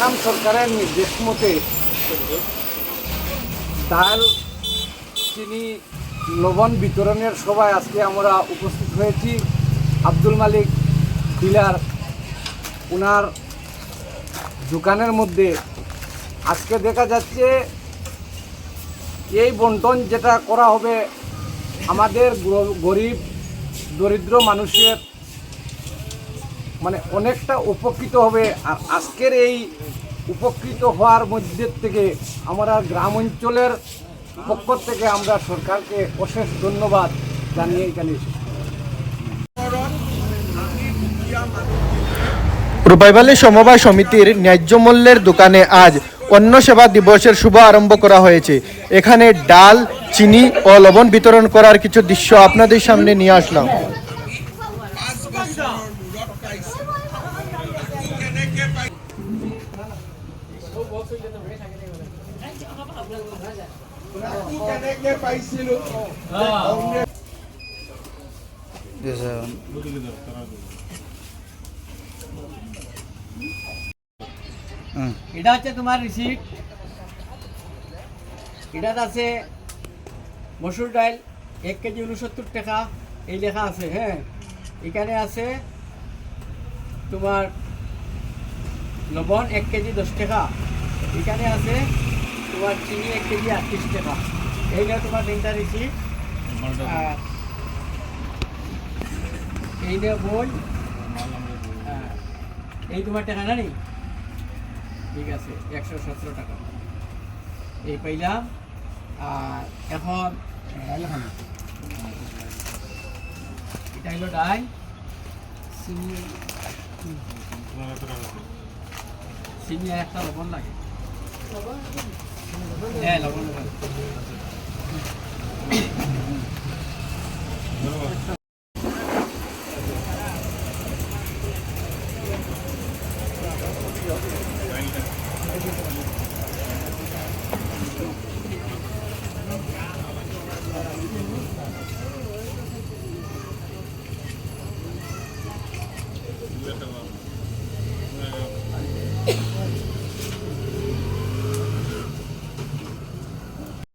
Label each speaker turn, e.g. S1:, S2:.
S1: আসাম সরকারের নির্দেশ মতে ডাল চিনি লবণ বিতরণের সভায় আজকে আমরা উপস্থিত হয়েছি। আব্দুল মালিক ডিলার ওনার দোকানের মধ্যে। আজকে দেখা যাচ্ছে এই বন্টন যেটা করা হবে, আমাদের গরিব, দরিদ্র মানুষের মানে অনেকটা উপকৃত হবে। আর আজকের এই উপকৃত হওয়ার মধ্যে থেকে আমরা গ্রাম অঞ্চলের পক্ষ থেকে আমরা সরকারকে অশেষ ধন্যবাদ জানিয়ে এখানে এসেছি।
S2: রূপাইবালী সমবায় সমিতির ন্যায্য মূল্যের দোকানে আজ অন্ন সেবা দিবসের শুভ আরম্ভ করা হয়েছে। এখানে ডাল চিনি ও লবণ বিতরণ করার কিছু দৃশ্য আপনাদের সামনে নিয়ে আসলাম।
S3: এটা হচ্ছে তোমার রিসিপ্ট এটাতে আছে মসুর ডাল এক কেজি উনসত্তর টাকা এই লেখা আছে হ্যাঁ এখানে আছে তোমার লবণ এক কেজি দশ টাকা। এখানে আছে তোমার চিনি এক কেজি আটত্রিশ টাকা। এইটা তোমার তিনটা আর এইটা বই হ্যাঁ। এই তোমার টাকা না নেই ঠিক আছে একশো সতেরো টাকা। এই পাইলাম। আর এখন এটা হলো ডাই চিনি। চিনি আর একটা লবণ লাগে হ্যাঁ লবণ লাগে।